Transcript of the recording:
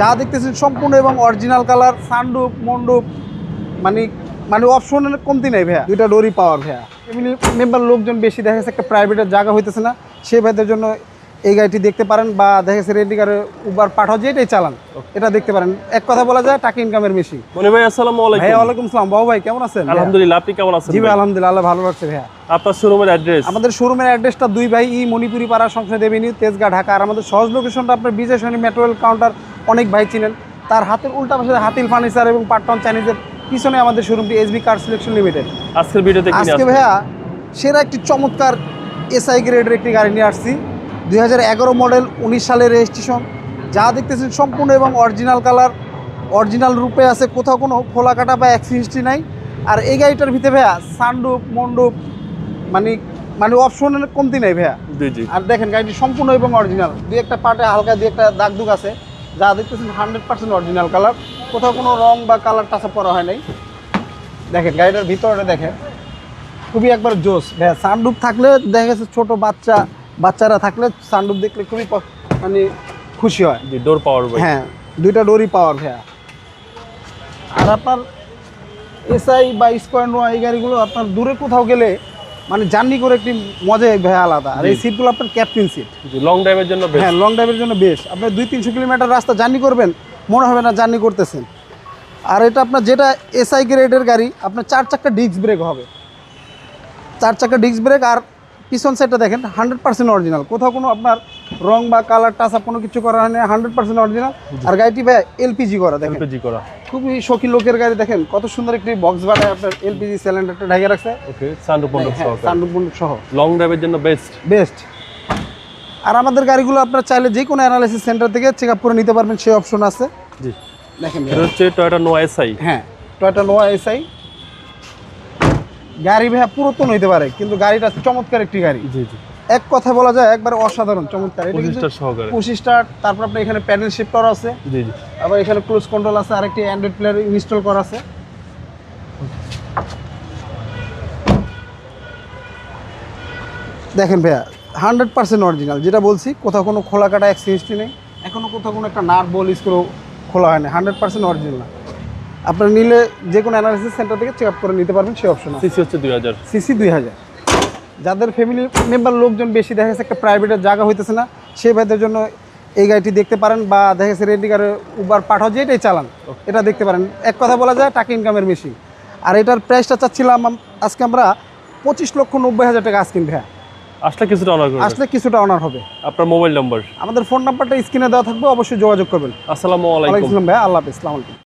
যা দেখতেছেন সম্পূর্ণ এবং অরিজিনাল কালার সানরুপ মন্ডুপ মানে মানে অপশনের কমতি নেই ভাইয়া। দুইটা ডোরি পাওয়ার ভাইয়া। এমনি মেম্বার লোকজন বেশি দেখা যাচ্ছে একটা প্রাইভেটের জায়গা হইতেছে না। সে ভাইদের জন্য এই গাড়িটি দেখতে পারেন বা দেখা যাচ্ছে রেন্ডিকারে উবার পাঠাও যেটাই চালান এটা দেখতে পারেন। এক কথা বলা যায় টাকা ইনকামের মেশিন মনি ভাই আসসালামু আলাইকুম। ভাইয়া ওয়ালাইকুম সালাম বাবু ভাই কেমন আছেন? আলহামদুলিল্লাহ আপনি কেমন আছেন জি ভাই ভাই? আলহামদুলিল্লাহ আল্লাহ ভালো রাখছে ভাইয়া। আপনার শোরুমের অ্যাড্রেস আমাদের শোরুমের অ্যাড্রেসটা দুই ভাই ই মণিপুরি পাড়া সংসদ এভিনিউ তেজগাঁ ঢাকা। আর আমাদের সহজ লোকেশনটা আপনার বিজয় সৈনী মেট্রোয়েল কাউন্টার অনেক ভাই চিনেন তার হাতের উল্টা পাশে হাতিল ফার্নিচার এবং পাটন চাইনিজের পিছনে আমাদের শোরুমটি এসবি কার সিলেকশন লিমিটেড আজকের ভিডিওতে আজকে ভাইয়া সেরা একটি চমৎকার এসআই গ্রেডের একটি গাড়ি নিয়ে আসছি। দু হাজার এগারো মডেল উনিশ সালের রেজিস্ট্রেশন যা দেখতেছেন সম্পূর্ণ এবং অরিজিনাল কালার অরিজিনাল রূপে আছে কোথাও কোনো খোলা কাটা বা অ্যাক্সিডেন্টই নাই। আর এই গাড়িটার ভিতরে ভাইয়া সানরুপ মন্ডুপ মানে মানে অপশনের কমতি নেই ভাইয়া। আর দেখেন গাড়িটি সম্পূর্ণ এবং অরিজিনাল দুই একটা পার্টে হালকা দুই একটা দাগ দুগ আছে। যা দেখতেছেন হান্ড্রেড পার্সেন্ট অরিজিনাল কালার কোথাও কোনো রং বা কালার টাচা পরা হয় নাই। দেখেন গাড়িটার ভিতরে দেখেন। খুবই একবার জোস। হ্যাঁ সানরুপ থাকলে দেখা গেছে ছোটো বাচ্চা বাচ্চারা থাকলে সানরুপ দেখলে খুবই মানে খুশি হয়। জি ডোর পাওয়ার ভাই হ্যাঁ দুইটা ডোরই পাওয়ার ভাইয়া আর আপনার এসআই বা স্কোয়ার নোয়া এই গাড়িগুলো আপনার দূরে কোথাও গেলে মানে জার্নি করে একটি মজাই ভাই আলাদা। আর এই সিটগুলো আপনার ক্যাপ্টেন সিট লং ড্রাইভের জন্য হ্যাঁ লং ড্রাইভের জন্য বেশ আপনি দুই তিনশো কিলোমিটার রাস্তা জার্নি করবেন মনে হবে না জার্নি করতেছেন। আর এটা আপনার যেটা এসআই গ্রেডের গাড়ি আপনার চার চাক্কা ডিস্ক ব্রেক হবে। চার চাক্কা ডিস্ক ব্রেক আর পিছন সাইডটা দেখেন হান্ড্রেড পার্সেন্ট অরিজিনাল কোথাও কোনো আপনার রং বা কালার টাচ আপ কোনো কিছু করা হয় না হান্ড্রেড পার্সেন্ট অরিজিনাল আর গাড়িটি ভাই এলপিজি করা দেখেন। এলপিজি করা। খুবই শৌখিন লোকের গাড়ি দেখেন কত সুন্দর একটি বক্স বানায় আপনার এলপিজি সিলিন্ডারটা ঢাকে রাখছে। ওকে সানরুফ হ্যাঁ, সানরুফ মন্ডপ সহ। লং ড্রাইভের জন্য বেস্ট বেস্ট আর আমাদের গাড়িগুলো আপনার চাইলে যে কোনো অ্যানালাইসিস সেন্টার থেকে চেক আপ করে নিতে পারবেন সেই অপশন আছে। জি। দেখেন এটা হচ্ছে টয়োটা নো এসআই হ্যাঁ টয়টা নোয়া এসআই গাড়ি ভাইয়া পুরাতন হইতে পারে কিন্তু গাড়িটা চমৎকার একটি গাড়ি। জি জি। এক কথা বলা যায় একবার অসাধারণ চমৎকার। এটা কিন্তু পঁচিশটা সহকারে। পঁচিশ স্টার তারপর আপনার এখানে প্যানেল শিফটার আছে। জি জি। আবার এখানে ক্রুজ কন্ট্রোল আছে আরেকটি অ্যান্ড্রয়েড প্লেয়ার ইনস্টল করা আছে। দেখেন ভাইয়া হান্ড্রেড পার্সেন্ট অরিজিনাল যেটা বলছি কোথাও কোনো খোলা কাটা অ্যাক্সিডেন্টই নেই। এখনও কোথাও কোনো একটা নাট বল স্ক্রু খোলা হয় না হান্ড্রেড পার্সেন্ট অরিজিনাল আপনার নিলে যে কোনো অ্যানালিসিস সেন্টার থেকে চেক আপ করে নিতে পারবেন সেই অপশন সিসি হচ্ছে দুই হাজার। সিসি দুই হাজার। যাদের ফ্যামিলি মেম্বার লোকজন বেশি দেখা যাচ্ছে একটা প্রাইভেটের জায়গা হইতেছে না সেই ভাইদের জন্য এই গাড়িটি দেখতে পারেন বা দেখা যাচ্ছে রেন্ডিকারে উবার পাঠাও যেটাই চালান এটা দেখতে পারেন। এক কথা বলা যায় টাকা ইনকামের মেশিন আর এটার প্রাইসটা চাচ্ছিলাম আজকে আমরা পঁচিশ লক্ষ নব্বই হাজার টাকা আজকিন ভাইয়া। আসলে কিছুটা অনার আসলে কিছুটা অনার হবে। আপনার মোবাইল নাম্বার আমাদের ফোন নাম্বারটা স্ক্রিনে দেওয়া থাকবে অবশ্যই যোগাযোগ করবেন। আসসালামু ওয়ালাইকুম আলাইকুম আসসালাম ভাইয়া আল্লাহ হাফিজ আলাইকুম।